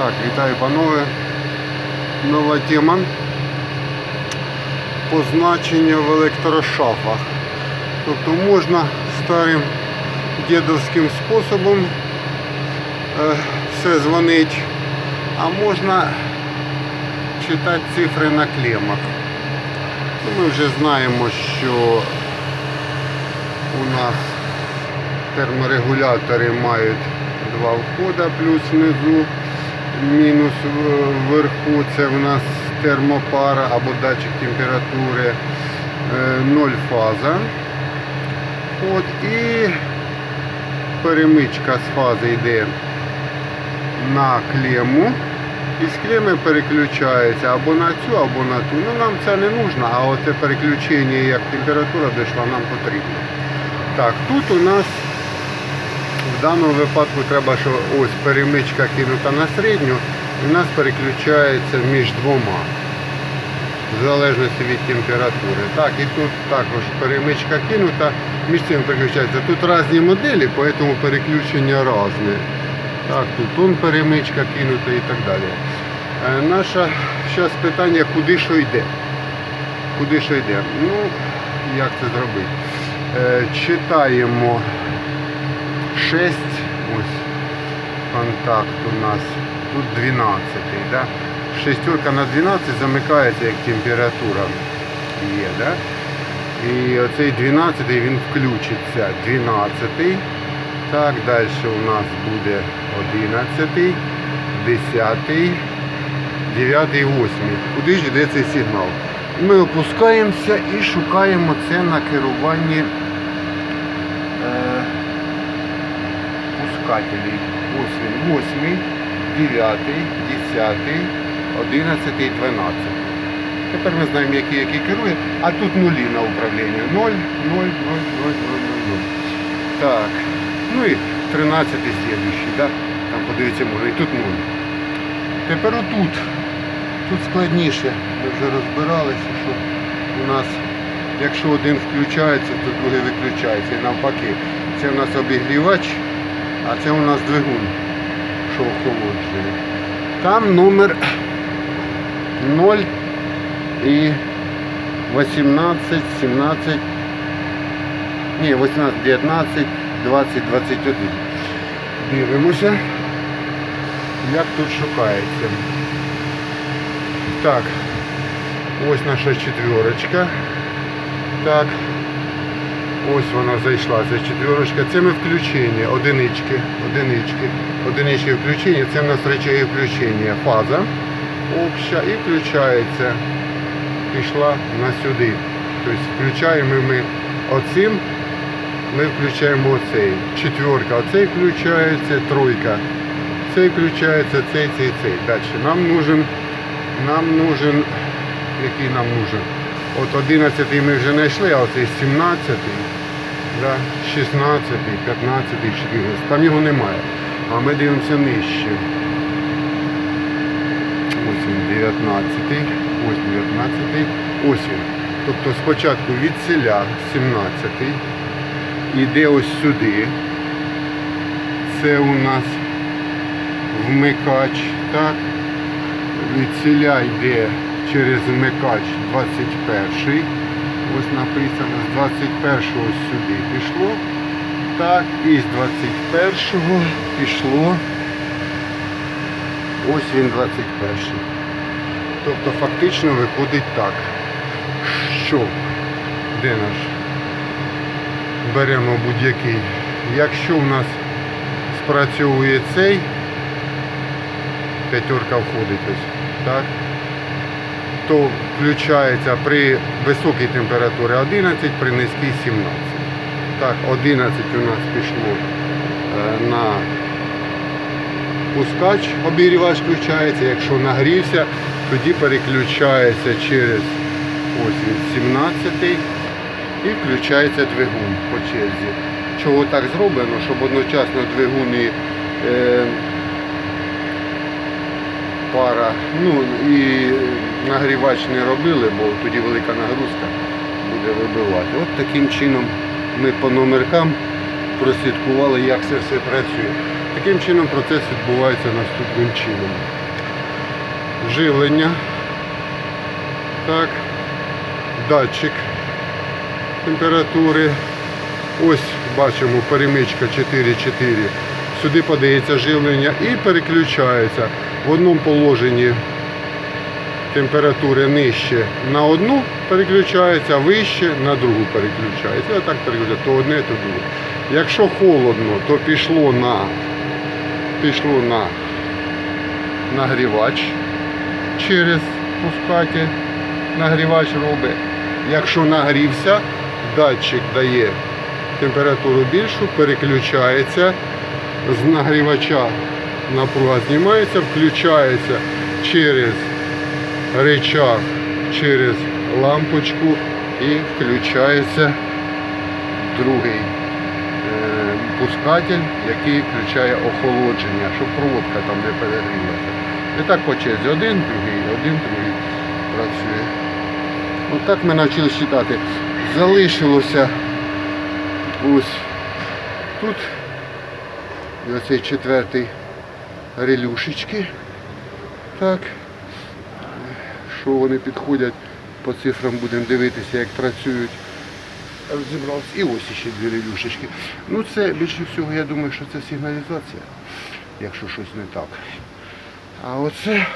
Так, вітаю панове. Нова тема. Позначення в електрошафах. Тобто можна старим дідовським способом е, все дзвонить, а можна читати цифри на клемах. Ну, Ми вже знаємо, що у нас терморегулятори мають два входа, плюс внизу, мінус вверху. Це в нас термопара або датчик температури, е, ноль фаза. От, і перемичка з фази йде на клему. І з клеми переключається або на цю, або на ту. Ну нам це не нужно, а оце переключення, як температура дійшла, нам потрібно. Так, тут у нас в даному випадку треба, що ось перемичка кинута на середню, і у нас переключається між двома. В залежності від температури. Так, і тут також перемичка кинута, між цим переключається. Тут різні моделі, тому переключення різне. Так, тут он перемичка кинута і так далі. Е, Наше зараз питання, куди що йде. Куди що йде? Ну, як це зробити? Е, читаємо 6, ось контакт у нас, тут 12, да? шестерка на 12 замикається як температура є, да? І оцей 12 він включиться. 12. Так, далі у нас буде 11, 10, 9, 8. Куди ж йде цей сигнал? Ми опускаємося і шукаємо це на керуванні пускателей. 8, 9, 10, 11, 12. Тепер ми знаємо, який який керує, а тут нулі на управління. 0, 0, 0, 0, 0, 0, 0. Так. Ну і 13 слідуючий, да? там подивіться можна, і тут 0. Тепер отут. Тут складніше. Ми вже розбиралися, що у нас, якщо один включається, то другий виключається. І навпаки, це у нас обігрівач, а це у нас двигун, що охолоджує. Там номер 0 і 18, 17, ні, 18, 19, 20, 21. Дивимося, як тут шукається. Так, ось наша четверочка. Так, Ось вона зайшла, це четверочка. Це ми включення, одинички, одинички, одинички включення, це в нас речові включення, фаза обща і включається. Пішла на сюди. Тобто включаємо ми оцим, ми включаємо оцей. Четверка, оцей включається, тройка. Цей включається, цей, цей, цей. Далі. Нам нужен, нам нужен, який нам нужен? От 11 ми вже знайшли, а оцей 17, да, 16, 15, 14. Там його немає. А ми дивимося нижче. Ось він 19, ось 19, ось він. Тобто спочатку від селя 17, іде ось сюди. Це у нас вмикач, так. Від селя йде через вмикач 21. Ось написано, з 21 ось сюди пішло. Так, і з 21 пішло. Ось він 21. Тобто фактично виходить так, що де наш? Беремо будь-який. Якщо в нас спрацьовує цей, п'ятерка входить ось, так? То включається при високій температурі 11, при низькій 17. Так, 11 у нас пішло е, на пускач, обігрівач включається, якщо нагрівся, тоді переключається через ось він 17 і включається двигун по черзі. Чого так зроблено, щоб одночасно двигун і е, пара, ну і нагрівач не робили, бо тоді велика нагрузка буде вибивати. От таким чином ми по номеркам прослідкували, як це все працює. Таким чином процес відбувається наступним чином. Живлення. Так. Датчик температури. Ось бачимо перемичка 4-4. Сюди подається живлення і переключається. В одному положенні температури нижче на одну переключається, вище на другу переключається. І отак переключається, то одне, то друге. Якщо холодно, то пішло на, пішло на нагрівач через пускатель. Нагрівач робить. Якщо нагрівся, датчик дає температуру більшу, переключається з нагрівача напруга знімається, включається через рычаг, через лампочку і включається другий е, пускатель, який включає охолодження, щоб проводка там не перегрілася. І так по черзі. Один, другий, один, другий працює. Отак ми почали читати. Залишилося ось тут оцей четвертий релюшечки. Так. Що вони підходять, по цифрам будемо дивитися, як працюють. Розібрався. І ось ще дві релюшечки. Ну це більше всього, я думаю, що це сигналізація, якщо щось не так. А оце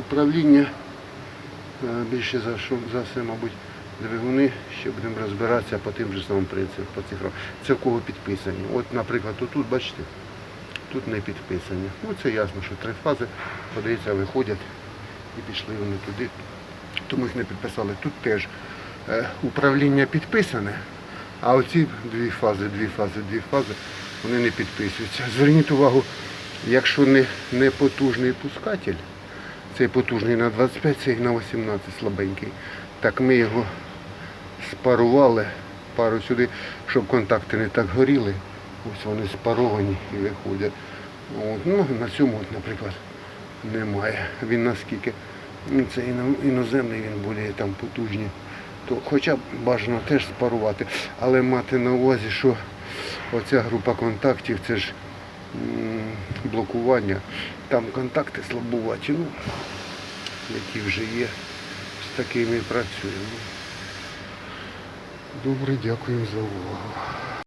управління е, більше за що за все, мабуть, двигуни, ще будемо розбиратися по тим же самим принципам, по цифрам. Це в кого підписані. От, наприклад, отут, бачите, тут не підписані. Ну це ясно, що три фази, подається, виходять і пішли вони туди. Тому їх не підписали. Тут теж е, управління підписане, а оці дві фази, дві фази, дві фази, вони не підписуються. Зверніть увагу, якщо не, не потужний пускатель, цей потужний на 25, цей на 18 слабенький. Так ми його спарували, пару сюди, щоб контакти не так горіли. Ось вони спаровані і виходять. От, ну, на цьому, наприклад, немає. Він наскільки ну, це іноземний, він більш там потужний. То хоча б бажано теж спарувати, але мати на увазі, що оця група контактів це ж блокування. Там контакти слабуваті, ну, які вже є, з такими працюємо. Добре, дякуємо за увагу.